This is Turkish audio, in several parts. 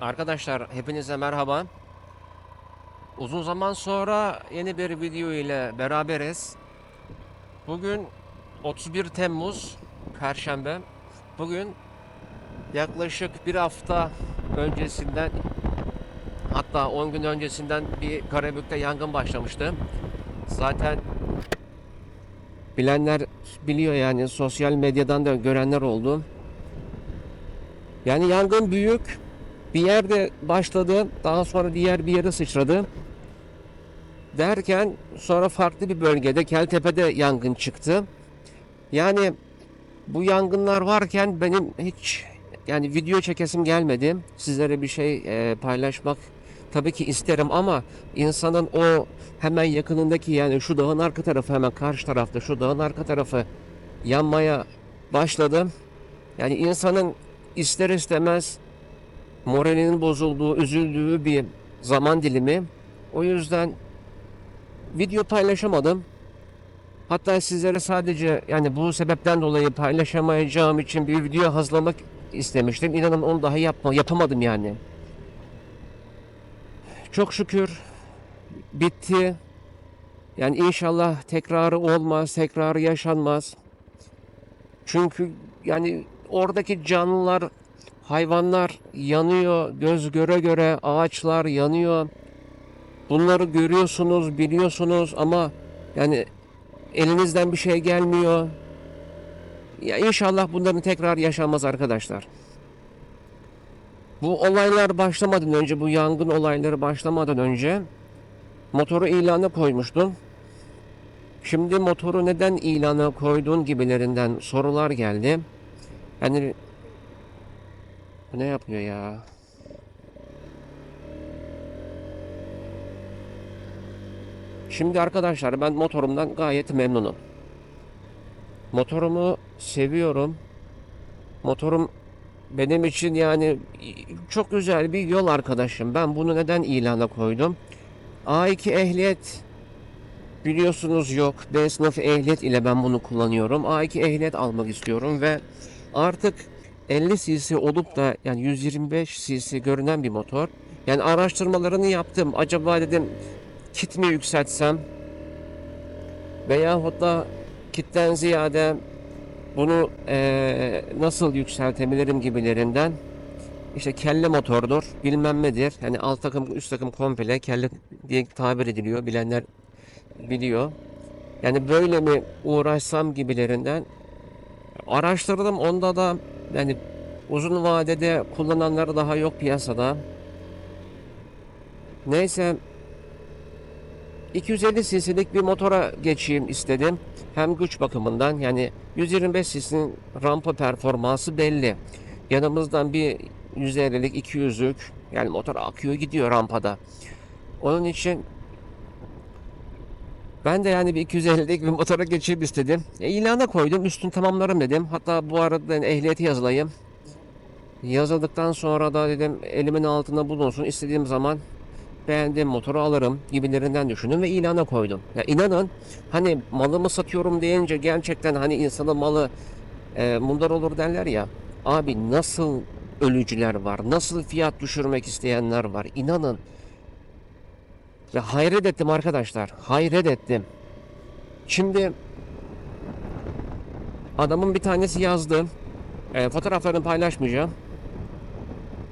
Arkadaşlar hepinize merhaba. Uzun zaman sonra yeni bir video ile beraberiz. Bugün 31 Temmuz Perşembe. Bugün yaklaşık bir hafta öncesinden hatta 10 gün öncesinden bir Karabük'te yangın başlamıştı. Zaten bilenler biliyor yani sosyal medyadan da görenler oldu. Yani yangın büyük. Bir yerde başladı, daha sonra diğer bir yere sıçradı. Derken sonra farklı bir bölgede Keltepe'de yangın çıktı. Yani bu yangınlar varken benim hiç yani video çekesim gelmedi. Sizlere bir şey e, paylaşmak tabii ki isterim ama insanın o hemen yakınındaki yani şu dağın arka tarafı hemen karşı tarafta şu dağın arka tarafı yanmaya başladı. Yani insanın ister istemez moralinin bozulduğu, üzüldüğü bir zaman dilimi. O yüzden video paylaşamadım. Hatta sizlere sadece yani bu sebepten dolayı paylaşamayacağım için bir video hazırlamak istemiştim. İnanın onu daha yapma, yapamadım yani. Çok şükür bitti. Yani inşallah tekrarı olmaz, tekrarı yaşanmaz. Çünkü yani oradaki canlılar, hayvanlar yanıyor, göz göre göre ağaçlar yanıyor. Bunları görüyorsunuz, biliyorsunuz ama yani elinizden bir şey gelmiyor. Ya inşallah bunların tekrar yaşanmaz arkadaşlar. Bu olaylar başlamadan önce, bu yangın olayları başlamadan önce motoru ilana koymuştum. Şimdi motoru neden ilana koyduğun gibilerinden sorular geldi. Yani ne yapıyor ya? Şimdi arkadaşlar ben motorumdan gayet memnunum. Motorumu seviyorum. Motorum benim için yani çok güzel bir yol arkadaşım. Ben bunu neden ilana koydum? A2 ehliyet biliyorsunuz yok. B sınıfı ehliyet ile ben bunu kullanıyorum. A2 ehliyet almak istiyorum ve artık 50 cc olup da yani 125 cc görünen bir motor. Yani araştırmalarını yaptım. Acaba dedim kit mi yükseltsem? Veyahut da kitten ziyade bunu eee, nasıl yükseltebilirim gibilerinden. İşte kelle motordur bilmem nedir. Yani alt takım üst takım komple kelle diye tabir ediliyor bilenler biliyor. Yani böyle mi uğraşsam gibilerinden araştırdım. Onda da yani uzun vadede kullananları daha yok piyasada neyse 250 cc'lik bir motora geçeyim istedim. Hem güç bakımından yani 125 cc'nin rampa performansı belli. Yanımızdan bir 150'lik 200'lük yani motor akıyor gidiyor rampada. Onun için ben de yani bir 250'lik bir motora geçeyim istedim. E, ilana koydum üstünü tamamlarım dedim. Hatta bu arada yani ehliyeti yazılayım. Yazıldıktan sonra da dedim elimin altında bulunsun istediğim zaman beğendiğim motoru alırım gibilerinden düşündüm ve ilana koydum. Ya inanın hani malımı satıyorum deyince gerçekten hani insanın malı e, mundar olur derler ya. Abi nasıl ölücüler var, nasıl fiyat düşürmek isteyenler var. İnanın. Ve hayret ettim arkadaşlar. Hayret ettim. Şimdi adamın bir tanesi yazdı. E, fotoğraflarını paylaşmayacağım.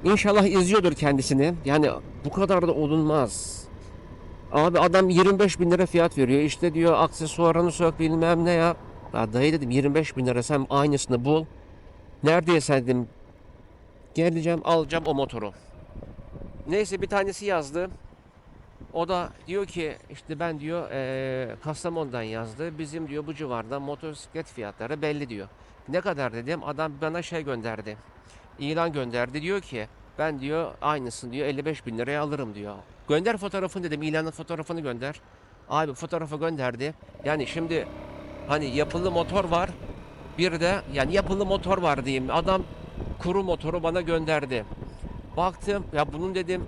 İnşallah izliyordur kendisini. Yani bu kadar da olunmaz. Abi adam 25 bin lira fiyat veriyor. İşte diyor aksesuarını sök bilmem ne yap. Ya dayı dedim 25 bin lira sen aynısını bul. Neredeyse dedim geleceğim alacağım o motoru. Neyse bir tanesi yazdı. O da diyor ki işte ben diyor eee Kastamonu'dan yazdı. Bizim diyor bu civarda motosiklet fiyatları belli diyor. Ne kadar dedim adam bana şey gönderdi. İlan gönderdi diyor ki ben diyor aynısını diyor 55 bin liraya alırım diyor. Gönder fotoğrafını dedim ilanın fotoğrafını gönder. Abi fotoğrafı gönderdi. Yani şimdi hani yapılı motor var. Bir de yani yapılı motor var diyeyim. Adam kuru motoru bana gönderdi. Baktım ya bunun dedim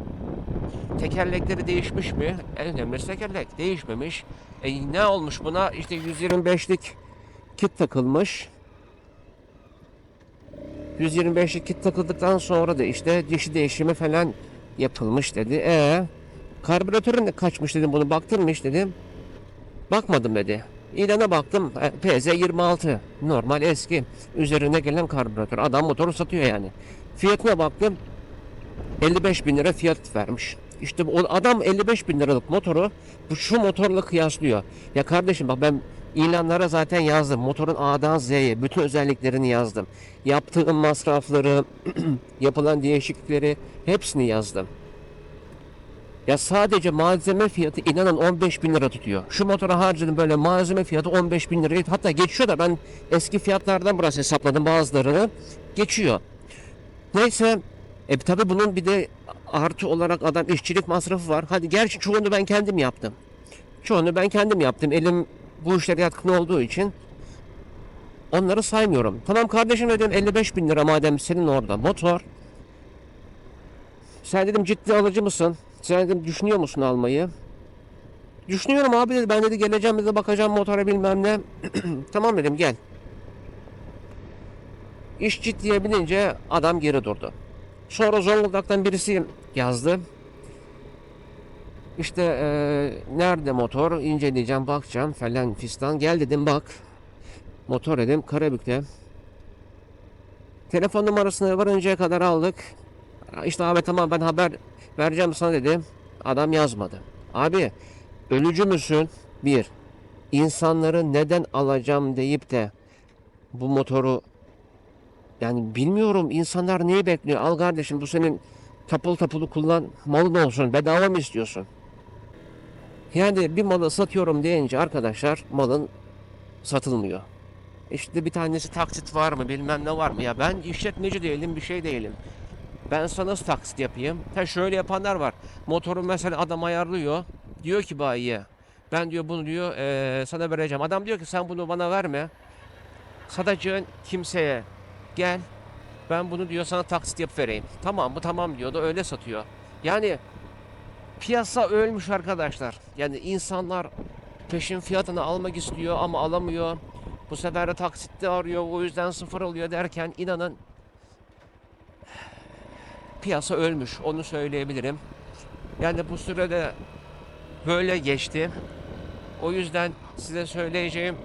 tekerlekleri değişmiş mi? En önemlisi tekerlek değişmemiş. E ne olmuş buna? İşte 125'lik kit takılmış. 125'lik kit takıldıktan sonra da işte dişi değişimi falan yapılmış dedi. E karbüratörün de kaçmış dedim bunu baktın mı hiç dedim. Bakmadım dedi. İlana baktım e, PZ26 normal eski üzerine gelen karbüratör adam motoru satıyor yani. Fiyatına baktım 55 bin lira fiyat vermiş. İşte o adam 55 bin liralık motoru bu şu motorla kıyaslıyor. Ya kardeşim bak ben ilanlara zaten yazdım. Motorun A'dan Z'ye bütün özelliklerini yazdım. Yaptığım masrafları, yapılan değişiklikleri hepsini yazdım. Ya sadece malzeme fiyatı inanın 15 bin lira tutuyor. Şu motora harcadım böyle malzeme fiyatı 15 bin lirayı hatta geçiyor da ben eski fiyatlardan biraz hesapladım bazılarını. Geçiyor. Neyse e tabi bunun bir de artı olarak adam işçilik masrafı var. Hadi gerçi çoğunu ben kendim yaptım. Çoğunu ben kendim yaptım. Elim bu işlere yatkın olduğu için onları saymıyorum. Tamam kardeşim dedim 55 bin lira madem senin orada motor. Sen dedim ciddi alıcı mısın? Sen dedim düşünüyor musun almayı? Düşünüyorum abi dedi. Ben dedi geleceğim dedi bakacağım motora bilmem ne. tamam dedim gel. İş ciddiye binince adam geri durdu. Sonra Zonguldak'tan birisi yazdı. İşte eee, nerede motor inceleyeceğim bakacağım falan fistan. Gel dedim bak. Motor dedim Karabük'te. Telefon numarasını varıncaya kadar aldık. İşte abi tamam ben haber vereceğim sana dedi. Adam yazmadı. Abi ölücü müsün? Bir. İnsanları neden alacağım deyip de bu motoru yani bilmiyorum insanlar neyi bekliyor? Al kardeşim bu senin tapul tapulu kullan malın olsun bedava mı istiyorsun? Yani bir malı satıyorum deyince arkadaşlar malın satılmıyor. İşte bir tanesi taksit var mı bilmem ne var mı ya ben işletmeci değilim bir şey değilim. Ben sana nasıl taksit yapayım? Ha şöyle yapanlar var. Motoru mesela adam ayarlıyor. Diyor ki bayiye ben diyor bunu diyor eee, sana vereceğim. Adam diyor ki sen bunu bana verme. Satacağın kimseye gel ben bunu diyor sana taksit yapıp vereyim. Tamam mı? Tamam diyor da öyle satıyor. Yani piyasa ölmüş arkadaşlar. Yani insanlar peşin fiyatını almak istiyor ama alamıyor. Bu sefer de taksitte arıyor o yüzden sıfır alıyor derken inanın piyasa ölmüş onu söyleyebilirim. Yani bu sürede böyle geçti. O yüzden size söyleyeceğim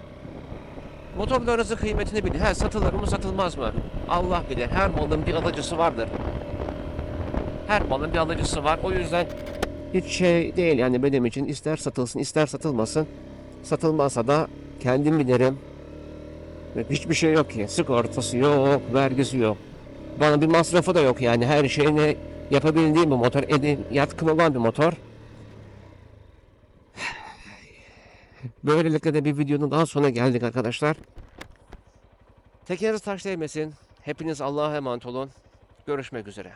Motorlarınızın kıymetini bilin. Ha, satılır mı satılmaz mı? Allah bilir. Her malın bir alıcısı vardır. Her malın bir alıcısı var. O yüzden hiç şey değil yani benim için ister satılsın ister satılmasın. Satılmazsa da kendim bilirim. Hiçbir şey yok ki. Sigortası yok, vergisi yok. Bana bir masrafı da yok yani. Her şeyini yapabildiğim bir motor. Elim yatkın olan bir motor. Böylelikle de bir videonun daha sonuna geldik arkadaşlar. Tekeriniz taş değmesin. Hepiniz Allah'a emanet olun. Görüşmek üzere.